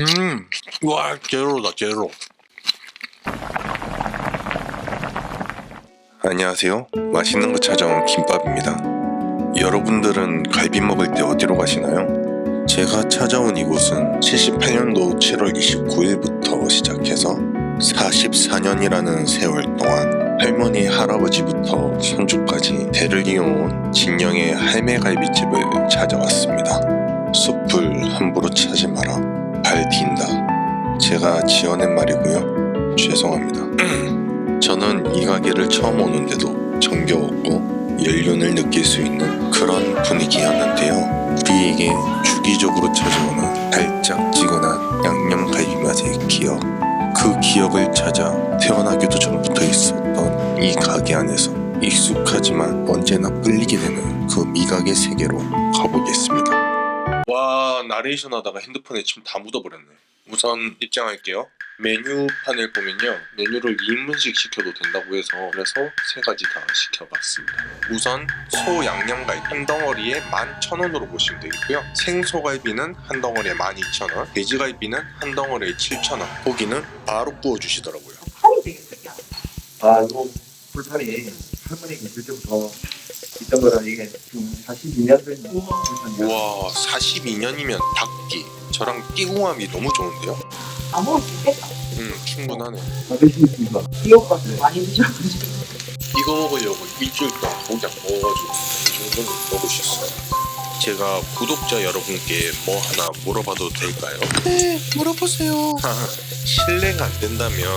음, 와, 제로다, 제로. 안녕하세요. 맛있는 거 찾아온 김밥입니다. 여러분들은 갈비 먹을 때 어디로 가시나요? 제가 찾아온 이곳은 78년도 7월 29일부터 시작해서 44년이라는 세월 동안 할머니 할아버지부터 손주까지 대를 이어온 진영의 할매 갈비집을 찾아왔습니다. 숲을 함부로 차지 마라. 발 뛴다. 제가 지어낸 말이고요. 죄송합니다. 저는 이 가게를 처음 오는데도 정겨웠고 연륜을 느낄 수 있는 그런 분위기였는데요. 우리에게 주기적으로 찾아오는 달짝지근한 양념갈비 맛의 기억. 그 기억을 찾아 태어나기도 전부터 있었던 이 가게 안에서 익숙하지만 언제나 끌리게 되는 그 미각의 세계로 가보겠습니다. 와 나레이션 하다가 핸드폰에 침 다 묻어버렸네. 우선 입장할게요. 메뉴판을 보면요 메뉴를 2인분씩 시켜도 된다고 해서 그래서 세 가지 다 시켜봤습니다 우선 소 양념갈비 한 덩어리에 11,000원으로 보시면 되겠고요 생소갈비는 한 덩어리에 12,000원 돼지갈비는 한 덩어리에 7,000원 고기는 바로 구워주시더라고요. 아, 이거 불판이 할머니가 있을 때부터 있던 거라 이게 지금 42년 된 불판이야. 우와 42년이면 닭기 저랑 띠궁함이 너무 좋은데요? 수 있겠다. 음 충분하네 받으시겠습니까? 이 오빠들 많이 드셔가지고. 이거 먹으려고 일주일 동안 고기 안 먹어가지고 이 정도는 먹을 수 있어요. 제가 구독자 여러분께 뭐 하나 물어봐도 될까요? 네, 물어보세요. 실례가 안 된다면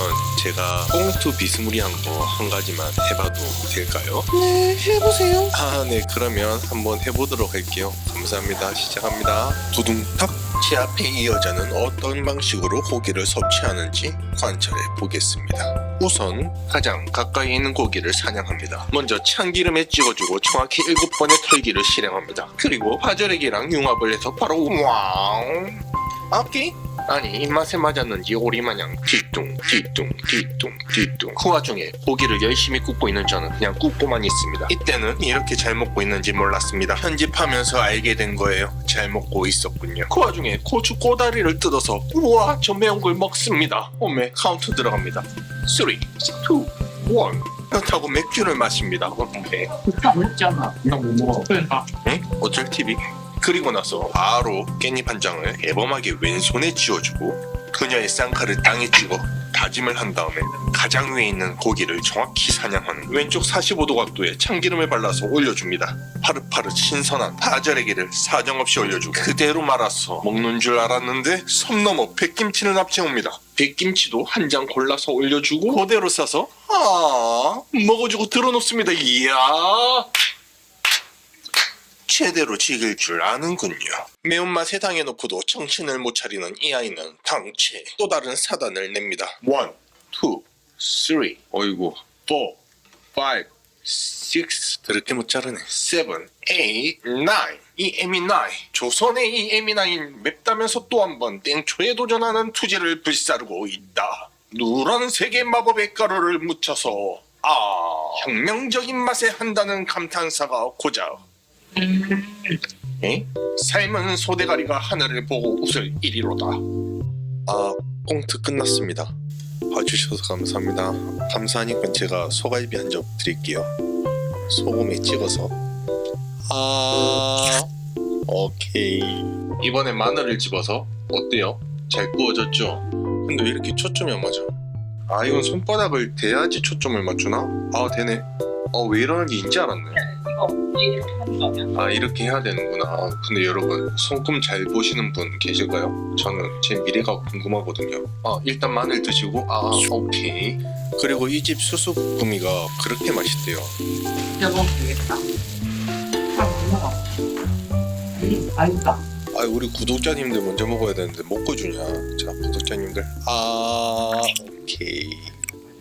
제가 꽁투 비스무리한 거 한 가지만 해봐도 될까요? 네, 해보세요. 아, 네, 그러면 한번 해보도록 할게요. 감사합니다. 시작합니다. 두둥탁. 제 앞에 이 여자는 어떤 방식으로 고기를 섭취하는지 관찰해 보겠습니다. 우선 가장 가까이 있는 고기를 사냥합니다. 먼저 참기름에 찍어주고 정확히 7번의 털기를 실행합니다. 그리고 파절액이랑 융합을 해서 바로 와우 앞기? 아니 입맛에 맞았는지 오리마냥 뒤뚱 뒤뚱 뒤뚱 뒤뚱 그 와중에 고기를 열심히 굽고 있는 저는 그냥 굽고만 있습니다 이때는 이렇게 잘 먹고 있는지 몰랐습니다 편집하면서 알게 된 거예요 잘 먹고 있었군요 그 와중에 고추 꼬다리를 뜯어서 우와 저 매운 걸 먹습니다 오메 카운트 들어갑니다 3 2 1 그렇다고 맥주를 마십니다 오메 그다 먹잖아. 그냥 못 먹어. 그러니까. 응? 어쩔 TV? 그리고 나서 바로 깻잎 한 장을 애범하게 왼손에 쥐어주고 그녀의 쌍칼을 땅에 찍어 다짐을 한 다음에 가장 위에 있는 고기를 정확히 사냥하는 왼쪽 45도 각도에 참기름을 발라서 올려줍니다. 파릇파릇 신선한 파절애기를 사정없이 올려주고 그대로 말아서 먹는 줄 알았는데 섬 넘어 백김치를 납치합니다. 백김치도 한 장 골라서 올려주고 그대로 싸서 아 먹어주고 들어놓습니다. 이야 제대로 지길 줄 아는군요. 매운맛에 당해놓고도 정신을 못 차리는 이 아이는 당최 또 다른 사단을 냅니다. 1, 2, 3, 어이구, 4, 5, 6, 그렇게 못 자르네. 7, 8, 9. 이 에미나이. 조선의 이 에미나인 맵다면서 또 한 번 땡초에 도전하는 투지를 불사르고 있다. 누런색의 마법의 가루를 묻혀서 아 혁명적인 맛에 한다는 감탄사가 고작 에? 삶은 소대가리가 하늘을 보고 웃을 일이로다. 아, 꽁트 끝났습니다. 봐주셔서 감사합니다. 감사하니까 제가 소갈비 한 점 드릴게요. 소금에 찍어서. 아, 오케이. 이번에 마늘을 집어서 어때요? 잘 구워졌죠? 근데 왜 이렇게 초점이 안 맞아? 아, 이건 손바닥을 대야지 초점을 맞추나? 아, 되네. 어, 왜 이러는지 인지 알았네. 이거 이렇게 하는 거 아니야? 아 이렇게 해야 되는구나 아, 근데 여러분 손금 잘 보시는 분 계실까요? 저는 제 미래가 궁금하거든요 아 일단 마늘 드시고 아 오케이 그리고 이 집 수수구미가 그렇게 맛있대요 먹으면 되겠다. 먹어. 아니다. 아 우리 구독자님들 먼저 먹어야 되는데 먹고 주냐 자 구독자님들 아 오케이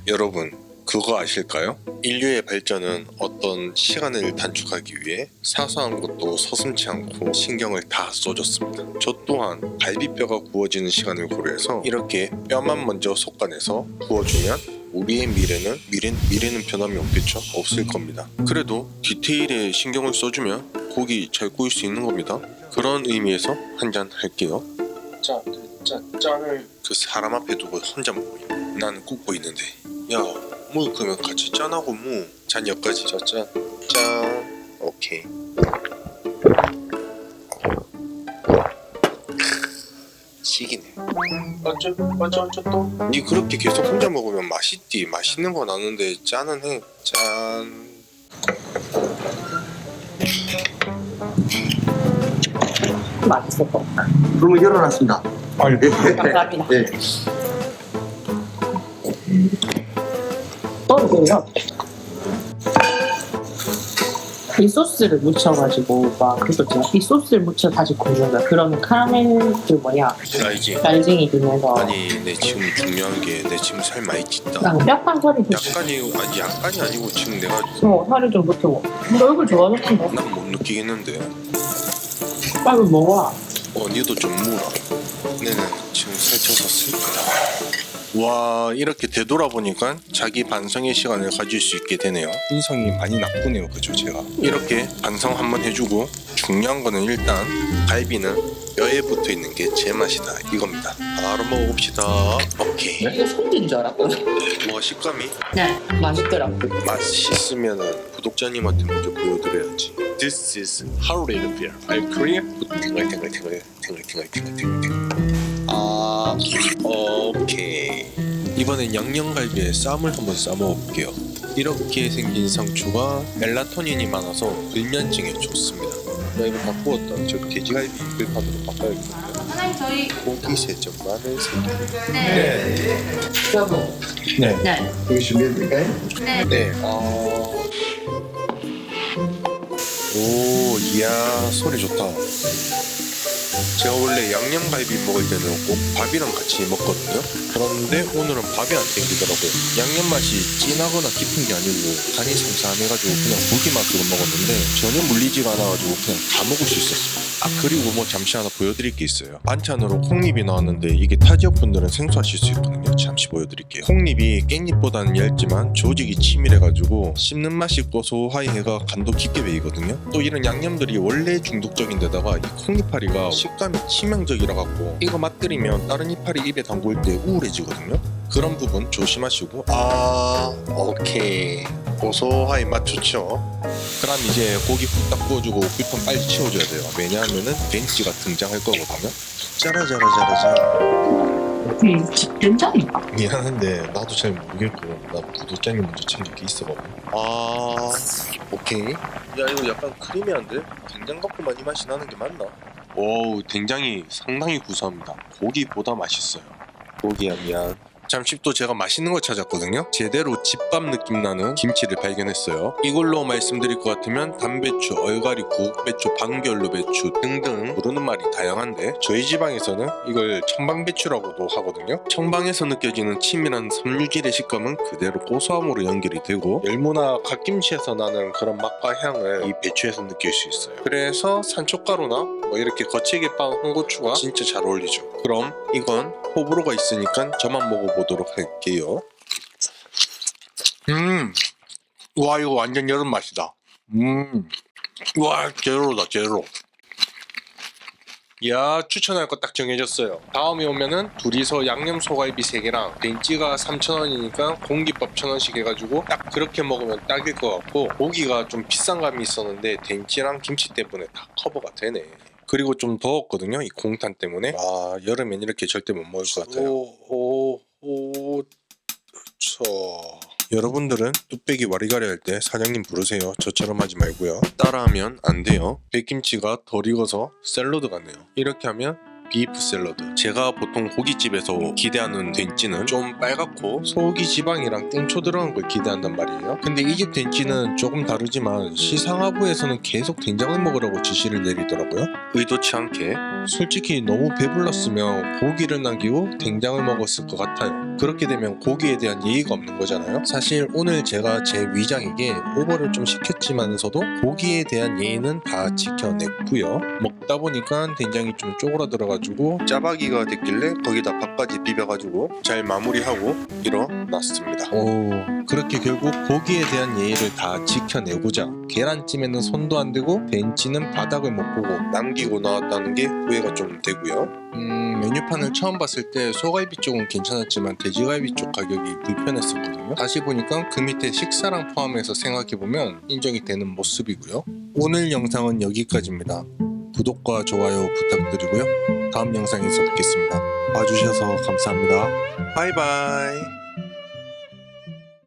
여러분 그거 아실까요? 인류의 발전은 어떤 시간을 단축하기 위해 사소한 것도 서슴지 않고 신경을 다 써줬습니다. 저 또한 갈비뼈가 구워지는 시간을 고려해서 이렇게 뼈만 먼저 솎아내서 구워주면 우리의 미래는 미래, 미래는 변함이 없겠죠? 없을 겁니다. 그래도 디테일에 신경을 써주면 고기 잘 구울 수 있는 겁니다. 그런 의미에서 한 잔 할게요. 자, 짠, 짠을 그 사람 앞에 두고 혼자 먹고 있네. 나는 굽고 있는데 야, 뭐 그러면 같이 짠하고 뭐 잔여까지 자 짠, 짠, 오케이. 식이네. 어쩌, 어쩌, 어쩌 또? 니 그렇게 계속 혼자 먹으면 맛있디. 맛있는 거 나는데 짠은 해. 짠. 맛있을 것 같다. 그러면 열어놨습니다. 네. 감사합니다. 네. 떠는요. 이 소스를 묻혀가지고 막 있잖아. 이 소스를 묻혀 다시 굽는 거야. 그러면 카라멜 그 뭐냐 알지? 날쟁이 되면서 아니, 내 지금 중요한 게 내 지금 살 많이 찐다. 그냥 뼈판 살이 됐어. 약간이 아니 약간이 아니고 지금 내가 어, 살이 좀 붙고. 근데 얼굴 좋아졌던데. 난 못 느끼겠는데. 빨리 먹어. 어, 니도 좀 물어. 내는 지금 살쪄서 쓸 거야. 와, 이렇게 되돌아보니까 자기 반성의 시간을 가질 수 있게 되네요. 인성이 많이 나쁘네요, 그죠, 제가. 이렇게 반성 한번 해주고, 중요한 거는 일단, 갈비는 뼈에 붙어 있는 게 제 맛이다. 이겁니다. 바로 먹어봅시다. 오케이. 이거 손인 줄 알았거든. 뭐, 식감이 네, 맛있더라고. 맛있으면은 구독자님한테 먼저 보여드려야지. This is Howley beer. Are you Korean? 탱글 탱글 탱글 탱글 탱글 탱글 탱글. 아, 오케이. 이번엔 양념갈비에 쌈을 한번 싸 먹어 볼게요. 이렇게 생긴 상추가 멜라토닌이 많아서 불면증에 좋습니다. 나 이거 다 구웠다. 저 돼지갈비 불판으로 바꿔야겠는데. 사장님 저희 고기 세점 마늘 세점. 네. 여보. 네. 네. 여기 준비해드릴까요? 네. 네. 어... 오, 이야, 소리 좋다. 제가 원래 양념갈비 먹을 때는 꼭 밥이랑 같이 먹거든요. 그런데 오늘은 밥이 안 땡기더라고요. 양념 맛이 진하거나 깊은 게 아니고 간이 삼삼해가지고 그냥 고기 맛으로 먹었는데 전혀 물리지가 않아가지고 그냥 다 먹을 수 있었어요. 아 그리고 뭐 잠시 하나 보여드릴 게 있어요. 반찬으로 콩잎이 나왔는데 이게 타 지역 분들은 생소하실 수 있거든요. 잠시 보여드릴게요. 콩잎이 깻잎보다는 얇지만 조직이 치밀해가지고 씹는 맛이 고소하이 해가 간도 깊게 배이거든요. 또 이런 양념들이 원래 중독적인 데다가 이 콩이파리가 식감이 치명적이라 갖고 이거 맛들이면 다른 이파리 입에 담글 때 우울해지거든요. 그런 부분 조심하시고 아 오케이 고소하이 맛 좋죠. 그럼 이제 고기 후딱 구워주고 불판 빨리 치워줘야 돼요. 왜냐하면은 벤치가 등장할 거거든요. 짜라짜라짜라짜. 음, 괜찮은가? 미안한데 나도 잘 모르겠고 나 구독자님 먼저 챙길 게 있어봐. 아 오케이. 야 이거 약간 크리미한데 된장 갖고 많이 맛이 나는 게 맞나? 오 된장이 상당히 구수합니다. 고기보다 맛있어요. 고기야 미안. 잠시 또 제가 맛있는 거 찾았거든요. 제대로 집밥 느낌 나는 김치를 발견했어요. 이걸로 말씀드릴 것 같으면 담배추, 얼갈이, 구배추, 방결로 배추 등등 부르는 말이 다양한데 저희 지방에서는 이걸 청방배추라고도 하거든요. 청방에서 느껴지는 치밀한 섬유질의 식감은 그대로 고소함으로 연결이 되고 열무나 갓김치에서 나는 그런 맛과 향을 이 배추에서 느낄 수 있어요. 그래서 산초가루나 뭐 이렇게 거칠게 빻은 홍고추가 진짜 잘 어울리죠. 그럼 이건 호불호가 있으니까 저만 먹어보 도록 할게요. 음, 와 이거 완전 여름 맛이다. 음, 와 제로다 제로. 야 추천할 거 딱 정해졌어요. 다음에 오면은 둘이서 양념 소갈비 3개랑 벤찌가 3,000원이니까 공깃밥 1,000원씩 해가지고 딱 그렇게 먹으면 딱일 것 같고 고기가 좀 비싼 감이 있었는데 덴찌랑 김치 때문에 다 커버가 되네. 그리고 좀 더웠거든요 이 공탄 때문에 아 여름엔 이렇게 절대 못 먹을 것 같아요. 오오오 저 여러분들은 뚝배기 와리가리 할 때 사장님 부르세요. 저처럼 하지 말고요. 따라하면 안 돼요. 백김치가 덜 익어서 샐러드 같네요. 이렇게 하면 비프 샐러드. 제가 보통 고깃집에서 기대하는 된찌는 좀 빨갛고 소고기 지방이랑 땡초 들어간 걸 기대한단 말이에요. 근데 이 집 된찌는 조금 다르지만 시상하부에서는 계속 된장을 먹으라고 지시를 내리더라고요. 의도치 않게. 솔직히 너무 배불렀으면 고기를 남기고 된장을 먹었을 것 같아요. 그렇게 되면 고기에 대한 예의가 없는 거잖아요. 사실 오늘 제가 제 위장에게 오버를 좀 시켰지만서도 고기에 대한 예의는 다 지켜냈고요. 먹다 보니까 된장이 좀 쪼그라들어가지고 해가지고 짜박이가 됐길래 거기다 밥까지 비벼가지고 잘 마무리하고 일어났습니다. 오 그렇게 결국 고기에 대한 예의를 다 지켜내고자 계란찜에는 손도 안 대고 벤치는 바닥을 못 보고 남기고 나왔다는 게 후회가 좀 되고요. 음, 메뉴판을 처음 봤을 때 소갈비 쪽은 괜찮았지만 돼지갈비 쪽 가격이 불편했었거든요. 다시 보니까 그 밑에 식사랑 포함해서 생각해보면 인정이 되는 모습이고요. 오늘 영상은 여기까지입니다. 구독과 좋아요 부탁드리고요. 다음 영상에서 뵙겠습니다. 봐주셔서 감사합니다. 바이바이.